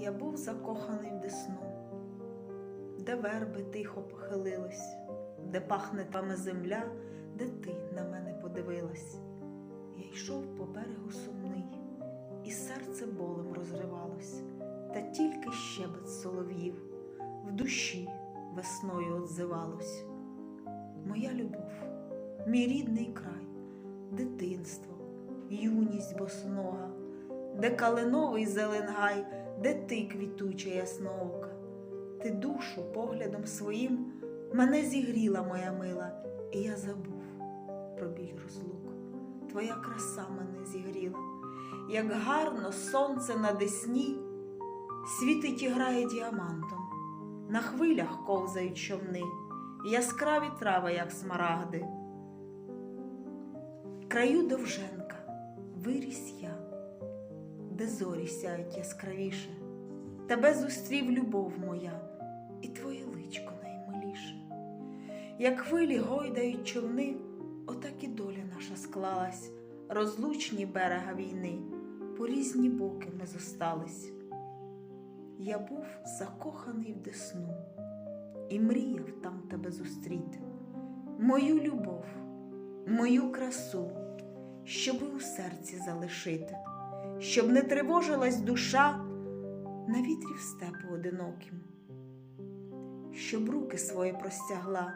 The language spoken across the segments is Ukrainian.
Я був закоханий в десну, де верби тихо похилились, де пахне твами земля, де ти на мене подивилась. Я йшов по берегу сумний, і серце болем розривалось, та тільки щебет солов'їв в душі весною отзивалось. Моя любов, мій рідний край, дитинство, юність боснога, де калиновий зеленгай, де ти квітуча ясноока. Ти душу поглядом своїм мене зігріла, моя мила, і я забув про біль розлук. Твоя краса мене зігріла, як гарно сонце на десні світить і грає діамантом, на хвилях ковзають човни, яскраві трави, як смарагди. Краю довженка виріс я, де зорі сяють яскравіше. Тебе зустрів любов моя, і твоє личко наймиліше. Як хвилі гойдають човни, отак і доля наша склалась, розлучні берега війни, по різні боки ми зостались. Я був закоханий в десну і мріяв там тебе зустріти, мою любов, мою красу, щоби у серці залишити, щоб не тривожилась душа на вітрі в степу одиноким, щоб руки свої простягла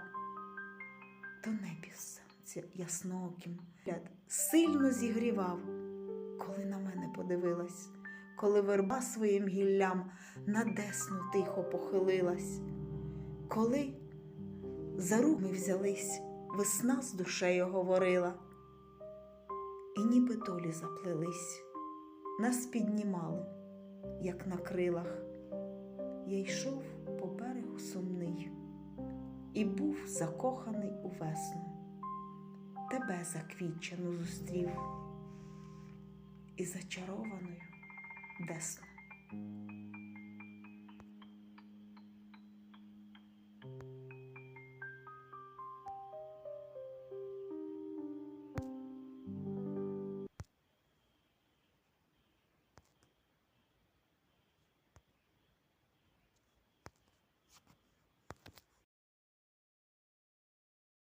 до небі сонця яснооким, сильно зігрівав, коли на мене подивилась, коли верба своїм гіллям на десну тихо похилилась, коли за рук ми взялись, весна з душею говорила, і ніби долі заплелись, нас піднімали як на крилах. Я йшов по берегу сумний і був закоханий у весну. Тебе заквітчену зустрів і зачарованою десну.